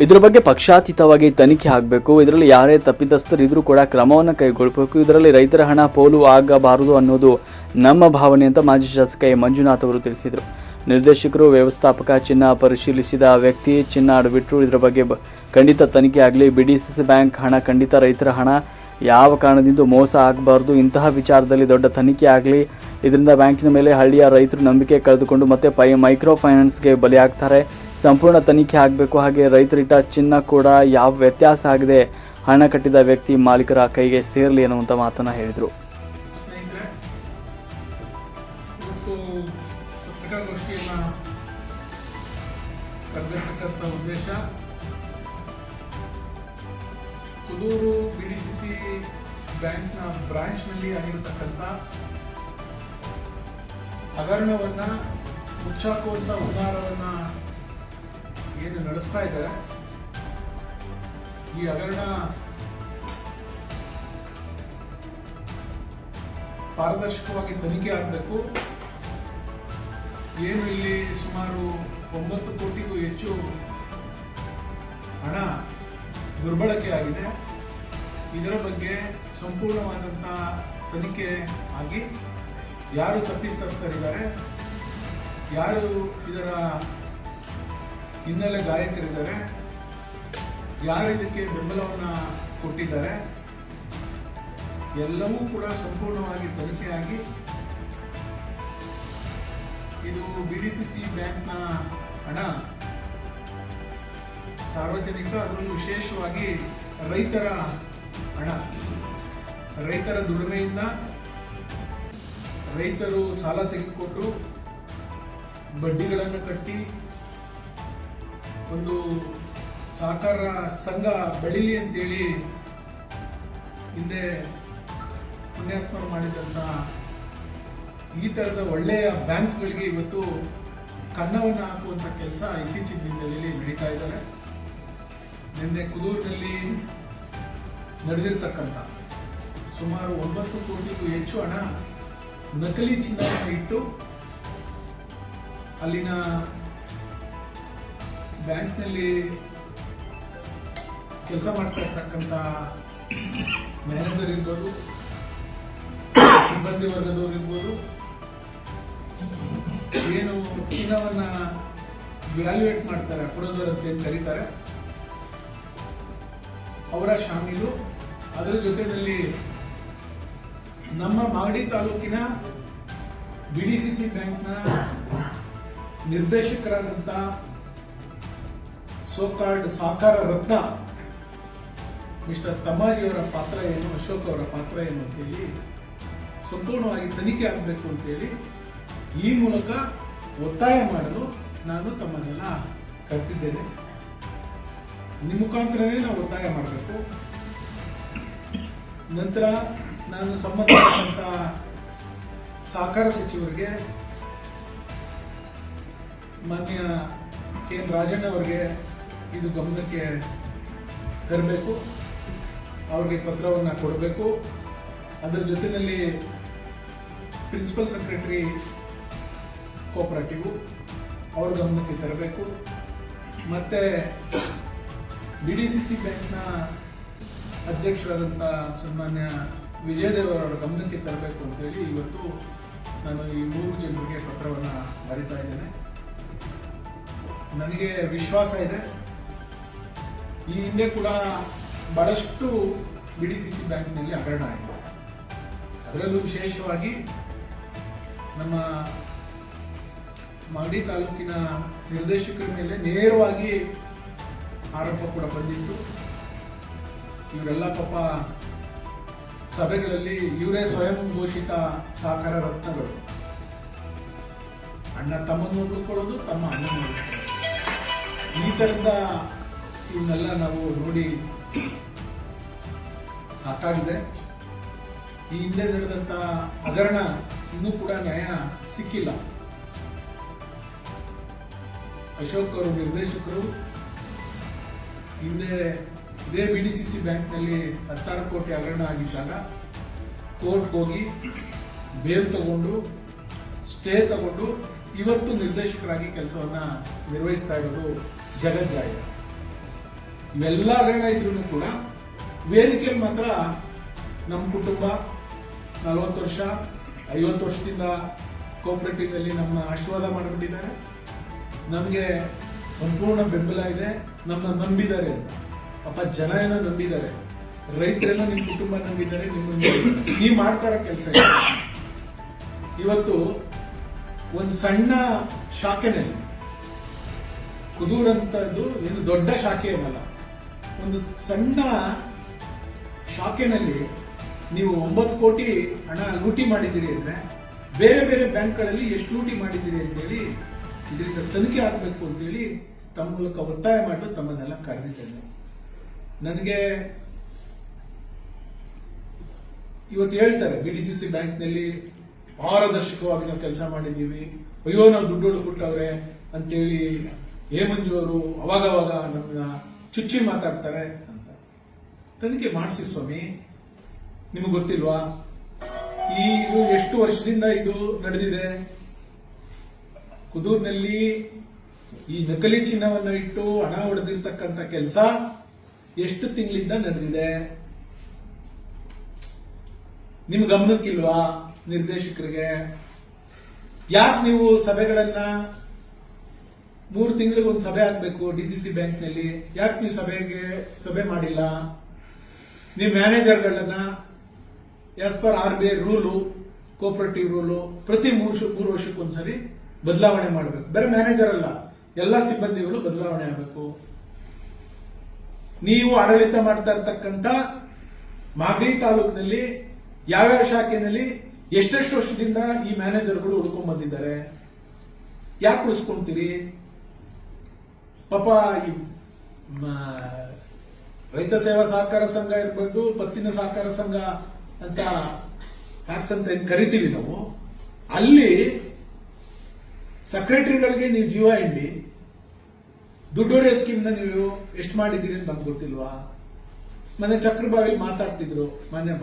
ಇದ್ರ ಬಗ್ಗೆ ಪಕ್ಷಾತೀತವಾಗಿ ತನಿಖೆ ಆಗಬೇಕು. ಇದರಲ್ಲಿ ಯಾರೇ ತಪ್ಪಿತಸ್ಥರಿದ್ರೂ ಕೂಡ ಕ್ರಮವನ್ನು ಕೈಗೊಳ್ಳಬೇಕು ಇದರಲ್ಲಿ ರೈತರ ಹಣ ಪೋಲು ಆಗಬಾರದು ಅನ್ನೋದು ನಮ್ಮ ಭಾವನೆ ಅಂತ ಮಾಜಿ ಶಾಸಕ ಎ. ಮಂಜುನಾಥ್ ಅವರು ತಿಳಿಸಿದರು. ನಿರ್ದೇಶಕರು, ವ್ಯವಸ್ಥಾಪಕ ಚಿನ್ನ ಪರಿಶೀಲಿಸಿದ ವ್ಯಕ್ತಿ ಚಿನ್ನ ಅಡವಿಟ್ರು. ಇದರ ಬಗ್ಗೆ ಬ- ಖಂಡಿತ ತನಿಖೆ ಆಗಲಿ. ಬಿಡಿ ಸಿ ಸಿ ಬ್ಯಾಂಕ್ ಹಣ, ಖಂಡಿತ ರೈತರ ಹಣ. ಯಾವ ಕಾರಣದಿಂದ ಮೋಸ ಆಗಬಾರ್ದು. ಇಂತಹ ವಿಚಾರದಲ್ಲಿ ದೊಡ್ಡ ತನಿಖೆ ಆಗಲಿ. ಇದರಿಂದ ಬ್ಯಾಂಕಿನ ಮೇಲೆ ಹಳ್ಳಿಯ ರೈತರು ನಂಬಿಕೆ ಕಳೆದುಕೊಂಡು ಮತ್ತೆ ಪೈ ಮೈಕ್ರೋ ಫೈನಾನ್ಸ್ಗೆ ಬಲಿಯಾಗ್ತಾರೆ. ಸಂಪೂರ್ಣ ತನಿಖೆ ಆಗಬೇಕು, ಹಾಗೆ ರೈತರಿಟ್ಟ ಚಿನ್ನ ಕೂಡ ಯಾವ ವ್ಯತ್ಯಾಸ ಆಗದೆ ಹಣ ಕಟ್ಟಿದ ವ್ಯಕ್ತಿ ಮಾಲೀಕರ ಕೈಗೆ ಸೇರಲಿ ಅನ್ನುವಂಥ ಮಾತನ್ನು ಹೇಳಿದರು. ಉದ್ದೇಶ Kudur B D C C ಬ್ಯಾಂಕ್ನ ಬ್ರಾಂಚ್ನಲ್ಲಿ ಆಗಿರತಕ್ಕಂಥ ಹಗರಣವನ್ನ ಮುಚ್ಚಾಕುವಂಥ ಹುನ್ನಾರವನ್ನ ಏನು ನಡೆಸ್ತಾ ಇದ್ದಾರೆ ಈ ಹಗರಣ ಪಾರದರ್ಶಕವಾಗಿ ತನಿಖೆ ಆಗಬೇಕು. ಏನು ಇಲ್ಲಿ ಸುಮಾರು ಒಂಬತ್ತು ಕೋಟಿಗೂ ಹೆಚ್ಚು ಹಣ ದುರ್ಬಳಕೆ ಆಗಿದೆ. ಇದರ ಬಗ್ಗೆ ಸಂಪೂರ್ಣವಾದಂತಹ ತನಿಖೆ ಆಗಿ ಯಾರು ತಪ್ಪಿತಸ್ಥರಿದ್ದಾರೆ, ಯಾರು ಇದರ ಹಿನ್ನೆಲೆ ಗಾಯಕರಿದ್ದಾರೆ. ಯಾರು ಇದಕ್ಕೆ ಬೆಂಬಲವನ್ನ ಕೊಟ್ಟಿದ್ದಾರೆ? ಎಲ್ಲವೂ ಕೂಡ ಸಂಪೂರ್ಣವಾಗಿ ತನಿಖೆಯಾಗಿ. ಇದು ಬಿ ಡಿ ಸಿ ಸಿ ಬ್ಯಾಂಕ್ನ ಹಣ. ಸಾರ್ವಜನಿಕ, ಅದರಲ್ಲೂ ವಿಶೇಷವಾಗಿ ರೈತರ ಹಣ. ರೈತರ ದುಡಿಮೆಯಿಂದ ರೈತರು ಸಾಲ ತೆಗೆದುಕೊಂಡು ಬಡ್ಡಿಗಳನ್ನು ಕಟ್ಟಿ ಒಂದು ಸಹಕಾರ ಸಂಘ ಬೆಳೀಲಿ ಅಂತೇಳಿ ಹಿಂದೆ ಪುಣ್ಯಾತ್ಮ ಮಾಡಿದಂಥ ಈ ಥರದ ಒಳ್ಳೆಯ ಬ್ಯಾಂಕ್ಗಳಿಗೆ ಇವತ್ತು ಕನ್ನವನ್ನು ಹಾಕುವಂಥ ಕೆಲಸ ಇತ್ತೀಚಿನ ದಿನಗಳಲ್ಲಿ ನಡೀತಾ ಇದ್ದಾರೆ. ನಿನ್ನೆ ಕುದೂರಿನಲ್ಲಿ ನಡೆದಿರ್ತಕ್ಕಂಥ ಸುಮಾರು ಒಂಬತ್ತು ಕೋಟಿಗೂ ಹೆಚ್ಚು ಹಣ ನಕಲಿ ಚಿನ್ನವನ್ನು ಇಟ್ಟು ಅಲ್ಲಿನ ಬ್ಯಾಂಕ್ನಲ್ಲಿ ಕೆಲಸ ಮಾಡ್ತಾ ಇರ್ತಕ್ಕಂಥ ಮ್ಯಾನೇಜರ್ ಇರ್ಬೋದು, ಸಿಬ್ಬಂದಿ ವರ್ಗದವ್ರು ಇರ್ಬೋದು, ಏನು ಚಿನ್ನವನ್ನ ವ್ಯಾಲ್ಯೂಯೇಟ್ ಮಾಡ್ತಾರೆ ಅಪ್ರೋಸರ್ ಅಂತ ಏನು ಕರೀತಾರೆ. ಅವರ ಶಾಮೀಲು, ಅದರ ಜೊತೆಯಲ್ಲಿ ನಮ್ಮ ಮಾಗಡಿ ತಾಲೂಕಿನ ಬಿ ಡಿ ಸಿ ಸಿ ಬ್ಯಾಂಕ್ನ ನಿರ್ದೇಶಕರಾದಂಥ ಸೋಕಾಲ್ಡ್ ಸಾಕಾರ ರತ್ನ ಮಿಸ್ಟರ್ ತಮಾಜಿಯವರ ಪಾತ್ರ ಏನು, ಅಶೋಕ್ ಅವರ ಪಾತ್ರ ಏನು ಅಂತೇಳಿ ಸಂಪೂರ್ಣವಾಗಿ ತನಿಖೆ ಆಗಬೇಕು ಅಂತೇಳಿ ಈ ಮೂಲಕ ಒತ್ತಾಯ ಮಾಡಲು ನಾನು ತಮ್ಮನ್ನೆಲ್ಲ ಕರ್ತಿದ್ದೇನೆ ನಿಮ್ಮ ಮುಖಾಂತರವೇ ನಾವು ಒತ್ತಾಯ ಮಾಡಬೇಕು. ನಂತರ ನಾನು ಸಂಬಂಧಪಟ್ಟಂತ ಸಹಕಾರ ಸಚಿವರಿಗೆ, ಮಾನ್ಯ ಕೆ ಎನ್ ರಾಜಣ್ಣ ಅವರಿಗೆ ಇದು ಗಮನಕ್ಕೆ ತರಬೇಕು. ಅವ್ರಿಗೆ ಪತ್ರವನ್ನು ಕೊಡಬೇಕು. ಅದರ ಜೊತೆಯಲ್ಲಿ ಪ್ರಿನ್ಸಿಪಲ್ ಸೆಕ್ರೆಟರಿ ಕೋಆಪರೇಟಿವ್ ಅವ್ರ ಗಮನಕ್ಕೆ ತರಬೇಕು. ಮತ್ತೆ ಬಿ ಡಿ ಸಿ ಸಿ ಬ್ಯಾಂಕ್ನ ಅಧ್ಯಕ್ಷರಾದಂಥ ಸನ್ಮಾನ್ಯ ವಿಜಯದೇವ್ ಅವರ ಗಮನಕ್ಕೆ ತರಬೇಕು ಅಂತೇಳಿ ಇವತ್ತು ನಾನು ಈ ಮೂರು ಜನರಿಗೆ ಪತ್ರವನ್ನು ಬರಿತಾ ಇದ್ದೇನೆ. ನನಗೆ ವಿಶ್ವಾಸ ಇದೆ. ಈ ಹಿಂದೆ ಕೂಡ ಬಹಳಷ್ಟು ಬಿ ಡಿ ಸಿ ಸಿ ಬ್ಯಾಂಕ್ನಲ್ಲಿ ಹಗರಣ ಆಗಿದೆ ಅದರಲ್ಲೂ ವಿಶೇಷವಾಗಿ ನಮ್ಮ ಮಾಗಡಿ ತಾಲೂಕಿನ ನಿರ್ದೇಶಕರ ಮೇಲೆ ನೇರವಾಗಿ ಆರೋಪ ಕೂಡ ಬಂದಿತ್ತು. ಇವರೆಲ್ಲ ಪಾಪ ಸಭೆಗಳಲ್ಲಿ ಇವರೇ ಸ್ವಯಂ ಘೋಷಿತ ಸಹಕಾರ ರತ್ನಗಳು. ಅಣ್ಣ ತಮ್ಮನ್ನು ಉಳ್ಕೊಳ್ಳೋದು ತಮ್ಮ ಅಣ್ಣ ನೋಡ್ಕೊಳ್ಳೋದು ಈ ಥರದ ಇವನ್ನೆಲ್ಲ ನಾವು ನೋಡಿ ಸಾಕಾಗಿದೆ. ಈ ಹಿಂದೆ ನಡೆದಂತ ಹಗರಣ ಇನ್ನೂ ಕೂಡ ನ್ಯಾಯ ಸಿಕ್ಕಿಲ್ಲ. ಅಶೋಕ್ ಅವರು ನಿರ್ದೇಶಕರು ಹಿಂದೆ ಇದೇ ಬಿ ಡಿ ಸಿ ಸಿ ಬ್ಯಾಂಕ್ನಲ್ಲಿ ಹತ್ತಾರು ಕೋಟಿ ಹಗರಣ ಆಗಿದ್ದಾಗ ಕೋರ್ಟ್ಗೆ ಹೋಗಿ ಬೇಲ್ ತಗೊಂಡು, ಸ್ಟೇ ತಗೊಂಡು ಇವತ್ತು ನಿರ್ದೇಶಕರಾಗಿ ಕೆಲಸವನ್ನ ನಿರ್ವಹಿಸ್ತಾ ಇರೋದು ಜಗಜ್ಜಾಹಿರ ಇವೆಲ್ಲ ಇದ್ರೂ ಕೂಡ ವೇದಿಕೆ ಮಾತ್ರ ನಮ್ಮ ಕುಟುಂಬ ನಲವತ್ತು ವರ್ಷ, ಐವತ್ತು ವರ್ಷದಿಂದ ಕೋಪರೇಟಿವ್ ಅಲ್ಲಿ ನಮ್ಮ ಆಶೀರ್ವಾದ ಮಾಡಿಬಿಟ್ಟಿದ್ದಾರೆ. ನಮಗೆ ಸಂಪೂರ್ಣ ಬೆಂಬಲ ಇದೆ. ನಮ್ಮನ್ನ ನಂಬಿದ್ದಾರೆ. ಅಪ್ಪ ಜನ ಏನೋ ನಂಬಿದ್ದಾರೆ. ರೈತರೆಲ್ಲ ನಿಮ್ಮ ಕುಟುಂಬ ನಂಬಿದ್ದಾರೆ, ನಿಮ್ಮ ನೀವು ಮಾಡ್ತಾರ ಕೆಲಸ ಇವತ್ತು ಒಂದು ಸಣ್ಣ ಶಾಖೆನೇ ಕುದೂರಂತದ್ದು ಏನು ದೊಡ್ಡ ಶಾಖೆ ಏನಲ್ಲ. ಒಂದು ಸಣ್ಣ ಶಾಖೆನಲ್ಲಿ ನೀವು ಒಂಬತ್ತು ಕೋಟಿ ಹಣ ಲೂಟಿ ಮಾಡಿದ್ದೀರಿ ಅಂದರೆ ಬೇರೆ ಬೇರೆ ಬ್ಯಾಂಕ್ಗಳಲ್ಲಿ ಎಷ್ಟು ಲೂಟಿ ಮಾಡಿದ್ದೀರಿ ಅಂತೇಳಿ ಇದರಿಂದ ತನಿಖೆ ಆಗಬೇಕು ಅಂತೇಳಿ ತಮ್ಮ ಮೂಲಕ ಒತ್ತಾಯ ಮಾಡಲು ತಮ್ಮನ್ನೆಲ್ಲ ಕರೆದಿದ್ದೇನೆ ನನಗೆ ಇವತ್ತು ಹೇಳ್ತಾರೆ ಬಿ ಡಿ ಸಿ ಸಿ ಬ್ಯಾಂಕ್ನಲ್ಲಿ ಪಾರದರ್ಶಕವಾಗಿ ನಾವು ಕೆಲಸ ಮಾಡಿದ್ದೀವಿ. ಅಯ್ಯೋ ನಾವು ದುಡ್ಡು ಕೊಟ್ಟವ್ರೆ ಅಂತೇಳಿ ಹೇಮಂಜು ಮಂಜು ಅವರು ಅವಾಗವಾಗ ನಮ್ಮನ್ನ ಚುಚ್ಚಿ ಮಾತಾಡ್ತಾರೆ ಅಂತ. ತನಿಖೆ ಮಾಡಿಸಿ ಸ್ವಾಮಿ. ನಿಮಗೆ ಗೊತ್ತಿಲ್ವಾ? ಈ ಇದು ಎಷ್ಟು ವರ್ಷದಿಂದ ಇದು ನಡೆದಿದೆ? ಕುದೂರ್ನಲ್ಲಿ ಈ ನಕಲಿ ಚಿನ್ನವನ್ನು ಇಟ್ಟು ಹಣ ಹೊಡೆದಿರ್ತಕ್ಕಂಥ ಕೆಲಸ ಎಷ್ಟು ತಿಂಗಳಿಂದ ನಡೆದಿದೆ? ನಿಮ್ ಗಮನಕ್ಕಿಲ್ವಾ ನಿರ್ದೇಶಕರಿಗೆ? ಯಾಕೆ ನೀವು ಸಭೆಗಳನ್ನ ಮೂರು ತಿಂಗಳಿಗೆ ಒಂದು ಸಭೆ ಆಗ್ಬೇಕು ಡಿ ಸಿ ಸಿ ಬ್ಯಾಂಕ್ನಲ್ಲಿ ಯಾಕೆ ನೀವು ಸಭೆಗೆ ಸಭೆ ಮಾಡಿಲ್ಲ? ನೀವು ಮ್ಯಾನೇಜರ್ಗಳನ್ನ as per R B I rule cooperative rule, ಪ್ರತಿ ಮೂರು ಮೂರು ವರ್ಷಕ್ಕೆ ಒಂದ್ಸರಿ ಬದಲಾವಣೆ ಮಾಡಬೇಕು. ಬೇರೆ ಮ್ಯಾನೇಜರ್ ಅಲ್ಲ. ಎಲ್ಲ ಸಿಬ್ಬಂದಿಗಳು ಬದಲಾವಣೆ ಆಗಬೇಕು. ನೀವು ಆಡಳಿತ ಮಾಡ್ತಾ ಇರ್ತಕ್ಕಂಥ ಮಾಗಡಿ ತಾಲೂಕಿನಲ್ಲಿ ಯಾವ್ಯಾವ ಶಾಖೆನಲ್ಲಿ ಎಷ್ಟೆಷ್ಟು ವರ್ಷದಿಂದ ಈ ಮ್ಯಾನೇಜರ್ಗಳು ಉಳ್ಕೊಂಡ್ ಬಂದಿದ್ದಾರೆ? ಯಾಕೆ ಉಳಿಸ್ಕೊಂತೀರಿ? ಪಾಪ ಈ ರೈತ ಸೇವಾ ಸಹಕಾರ ಸಂಘ ಇರ್ಬೋದು, ಪತ್ತಿನ ಸಹಕಾರ ಸಂಘ ಅಂತ ಫ್ಯಾಕ್ಸ್ ಅಂತ ಏನ್ ಕರಿತೀವಿ ನಾವು, ಅಲ್ಲಿ ಸೆಕ್ರೆಟರಿಗಳಿಗೆ ನೀವು ಜೀವ ಹಿಂಡಿ, ದುಡ್ಡೊಡೆ ಸ್ಕೀಮ್ನ ನೀವು ಎಷ್ಟು ಮಾಡಿದ್ದೀರಿ ಅಂತ ಗೊತ್ತಿಲ್ವಾ? ಮೊನ್ನೆ ಚಕ್ರಬಾವಿಲಿ ಮಾತಾಡ್ತಿದ್ರು ಮೊನ್ನೆ